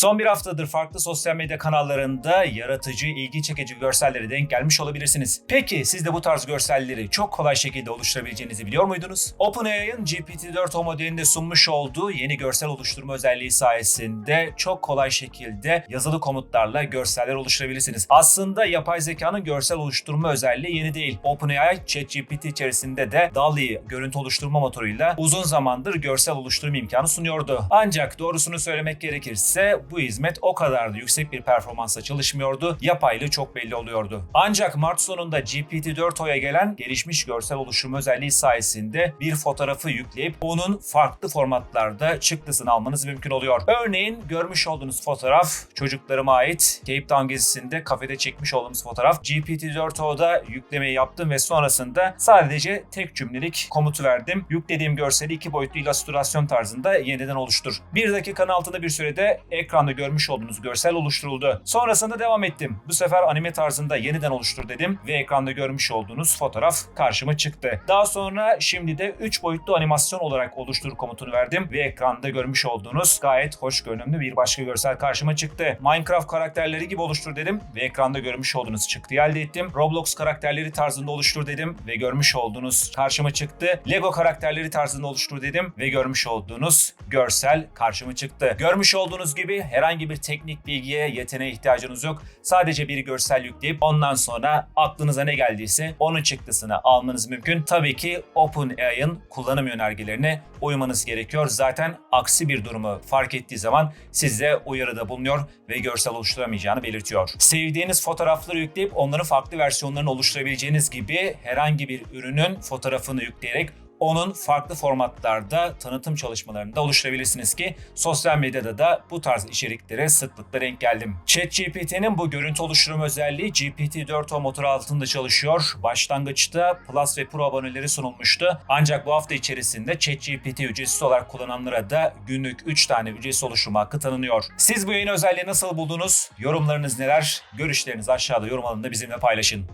Son bir haftadır farklı sosyal medya kanallarında yaratıcı, ilgi çekici görsellere denk gelmiş olabilirsiniz. Peki siz de bu tarz görselleri çok kolay şekilde oluşturabileceğinizi biliyor muydunuz? OpenAI'ın GPT-4o modelinde sunmuş olduğu yeni görsel oluşturma özelliği sayesinde çok kolay şekilde yazılı komutlarla görseller oluşturabilirsiniz. Aslında yapay zekanın görsel oluşturma özelliği yeni değil. OpenAI ChatGPT içerisinde de DALL-E görüntü oluşturma motoruyla uzun zamandır görsel oluşturma imkanı sunuyordu. Ancak doğrusunu söylemek gerekirse bu hizmet o kadar da yüksek bir performansla çalışmıyordu. Yapaylığı çok belli oluyordu. Ancak Mart sonunda GPT-4o'ya gelen gelişmiş görsel oluşturma özelliği sayesinde bir fotoğrafı yükleyip onun farklı formatlarda çıktısını almanız mümkün oluyor. Örneğin görmüş olduğunuz fotoğraf çocuklarıma ait Cape Town gezisinde kafede çekmiş olduğumuz fotoğraf. GPT-4o'da yüklemeyi yaptım ve sonrasında sadece tek cümlelik komutu verdim. Yüklediğim görseli iki boyutlu illüstrasyon tarzında yeniden oluştur. Bir dakikanın altında bir sürede ekranda görmüş olduğunuz görsel oluşturuldu. Sonrasında devam ettim. Bu sefer anime tarzında yeniden oluştur dedim ve ekranda görmüş olduğunuz fotoğraf karşıma çıktı. Daha sonra şimdi de 3 boyutlu animasyon olarak oluştur komutunu verdim ve ekranda görmüş olduğunuz gayet hoş görünümlü bir başka görsel karşıma çıktı. Minecraft karakterleri gibi oluştur dedim ve ekranda görmüş olduğunuz çıktıyı elde ettim. Roblox karakterleri tarzında oluştur dedim ve görmüş olduğunuz karşıma çıktı. Lego karakterleri tarzında oluştur dedim ve görmüş olduğunuz görsel karşıma çıktı. Görmüş olduğunuz gibi herhangi bir teknik bilgiye, yeteneğe ihtiyacınız yok. Sadece bir görsel yükleyip ondan sonra aklınıza ne geldiyse onun çıktısını almanız mümkün. Tabii ki OpenAI'ın kullanım yönergelerine uymanız gerekiyor. Zaten aksi bir durumu fark ettiği zaman size uyarıda bulunuyor ve görsel oluşturamayacağını belirtiyor. Sevdiğiniz fotoğrafları yükleyip onların farklı versiyonlarını oluşturabileceğiniz gibi herhangi bir ürünün fotoğrafını yükleyerek onun farklı formatlarda tanıtım çalışmalarında oluşturabilirsiniz ki sosyal medyada da bu tarz içeriklere sıklıkla denk geldim. ChatGPT'nin bu görüntü oluşturma özelliği GPT-4o motoru altında çalışıyor. Başlangıçta Plus ve Pro aboneleri sunulmuştu. Ancak bu hafta içerisinde ChatGPT ücretsiz olarak kullananlara da günlük 3 tane ücretsiz oluşturma hakkı tanınıyor. Siz bu yeni özelliği nasıl buldunuz? Yorumlarınız neler? Görüşlerinizi aşağıda yorum alanında bizimle paylaşın.